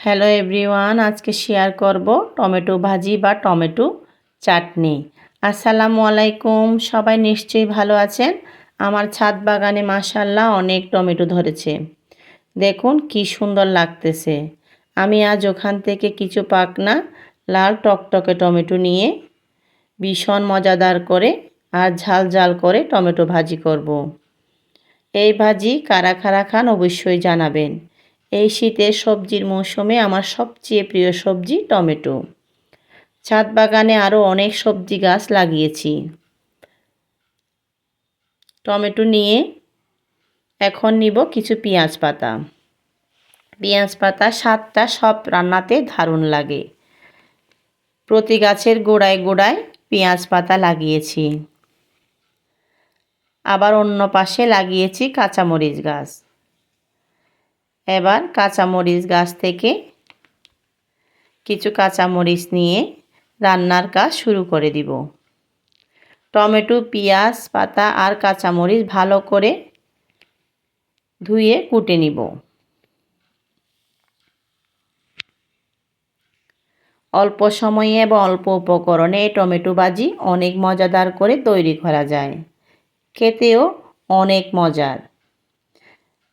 Hello everyone আজকে share করব tomato ভাজি বা টমেটো চাটনি। আসসালামু আলাইকুম, সবাই নিশ্চয়ই ভালো আছেন? আমার ছাদ বাগানে মাসাল্লাহ অনেক টমেটো ধরেছে। দেখুন কি সুন্দর লাগতেছে। আমি আজ ওখান থেকে কিছু পাকনা লাল টকটকে টমেটো নিয়ে ভীষণ মজাদার করে আর ঝাল ঝাল করে টমেটো ভাজি করব। এই ভাজি কারা কারা খান অবশ্যই জানাবেন। এই শীতের সবজির মৌসুমে আমার সবচেয়ে প্রিয় সবজি টমেটো। ছাদ বাগানে আরও অনেক সবজি গাছ লাগিয়েছি। টমেটো নিয়ে এখন নিব কিছু পেঁয়াজ পাতা। পেঁয়াজ পাতা স্বাদটা সব রান্নাতে দারুণ লাগে। প্রতি গাছের গোড়ায় গোড়ায় পেঁয়াজ পাতা লাগিয়েছি। আবার অন্য পাশে লাগিয়েছি কাঁচামরিচ গাছ। এবার কাঁচামরিচ গাছ থেকে কিছু কাঁচামরিচ নিয়ে রান্নার কাজ শুরু করে দিব। টমেটো, পেঁয়াজ, পাতা আর কাঁচামরিচ ভালো করে ধুয়ে কুটে নিব। অল্প সময়ে এবং অল্প উপকরণে টমেটো ভাজি অনেক মজাদার করে তৈরি করা যায়। খেতেও অনেক মজার।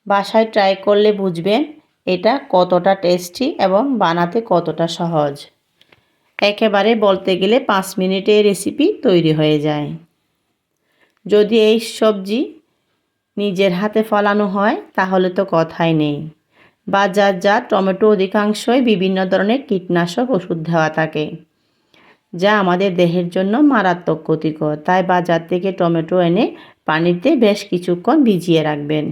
বাসায় ট্রাই করলে বুঝবেন এটা কতটা টেস্টি এবং বানাতে কতটা সহজ। একেবারে বলতে গেলে পাঁচ মিনিটে রেসিপি তৈরি হয়ে যায়। যদি এই সবজি নিজের হাতে ফলানো হয়, তাহলে তো কথাই নেই। বাজার যা টমেটো অধিকাংশই বিভিন্ন ধরনের কীটনাশক ওষুধ দেওয়া থাকে, যা আমাদের দেহের জন্য মারাত্মক ক্ষতিকর। তাই বাজার থেকে টমেটো এনে পানিতে বেশ কিছুক্ষণ ভিজিয়ে রাখবেন।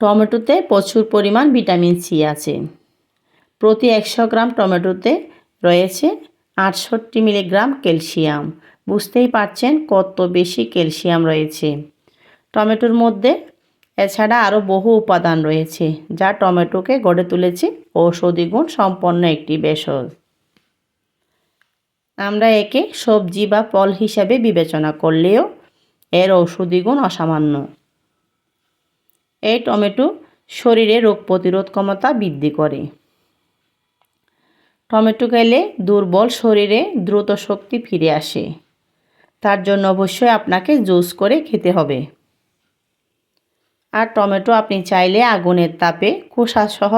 টমেটোতে প্রচুর পরিমাণ ভিটামিন সি আছে। প্রতি একশো গ্রাম টমেটোতে রয়েছে আটষট্টি মিলিগ্রাম ক্যালসিয়াম। বুঝতেই পারছেন কত বেশি ক্যালসিয়াম রয়েছে। টমেটোর মধ্যে এছাড়া আরও বহু উপাদান রয়েছে, যা টমেটোকে গড়ে তুলেছে ঔষধি গুণ সম্পন্ন একটি ভেষজ। আমরা একে সবজি বা ফল হিসাবে বিবেচনা করলেও এর ঔষধি গুণ অসামান্য। এই টমেটো শরীরে রোগ প্রতিরোধ ক্ষমতা বৃদ্ধি করে। টমেটো খেলে দুর্বল শরীরে দ্রুত শক্তি ফিরে আসে। তার জন্য অবশ্যই আপনাকে জুস করে খেতে হবে। আর টমেটো আপনি চাইলে আগুনের তাপে খোসাসহ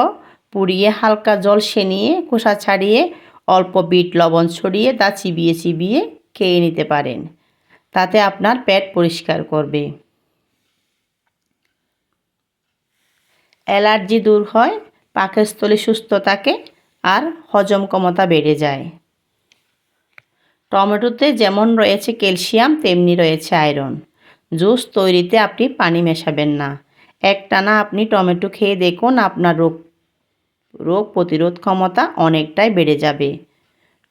পুড়িয়ে হালকা জল সেনিয়ে খোসা ছাড়িয়ে অল্প বিট লবণ ছড়িয়ে তা চিবিয়ে চিবিয়ে খেয়ে নিতে পারেন। তাতে আপনার পেট পরিষ্কার করবে। অ্যালার্জি দূর হয়, পাকস্থলী সুস্থ থাকে আর হজম ক্ষমতা বেড়ে যায়। টমেটোতে যেমন রয়েছে ক্যালসিয়াম, তেমনি রয়েছে আয়রন। জুস তৈরিতে আপনি পানি মেশাবেন না। একটানা আপনি টমেটো খেয়ে দেখুন, আপনার রোগ রোগ প্রতিরোধ ক্ষমতা অনেকটাই বেড়ে যাবে।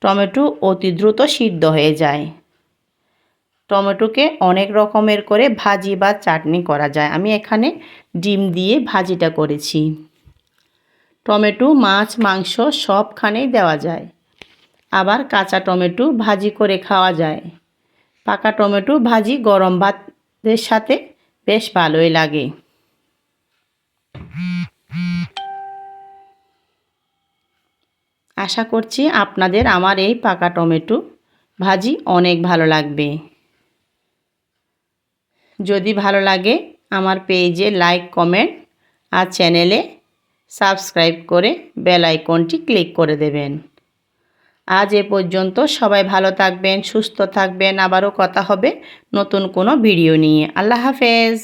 টমেটো অতি দ্রুত সিদ্ধ হয়ে যায়। টমেটোকে অনেক রকমের করে ভাজি বা চাটনি করা যায়। আমি এখানে ডিম দিয়ে ভাজিটা করেছি। টমেটো, মাছ, মাংস সবখানেই দেওয়া যায়। আবার কাঁচা টমেটো ভাজি করে খাওয়া যায়। পাকা টমেটো ভাজি গরম ভাতের সাথে বেশ ভালোই লাগে। আশা করছি আপনাদের আমার এই পাকা টমেটো ভাজি অনেক ভালো লাগবে। যদি ভালো লাগে আমার পেজে লাইক কমেন্ট আর চ্যানেলে সাবস্ক্রাইব করে বেল আইকনটি ক্লিক করে দেবেন। আজ এ পর্যন্ত সবাই ভালো থাকবেন, সুস্থ থাকবেন। আবারও কথা হবে নতুন কোনো ভিডিও নিয়ে। আল্লাহ হাফেজ।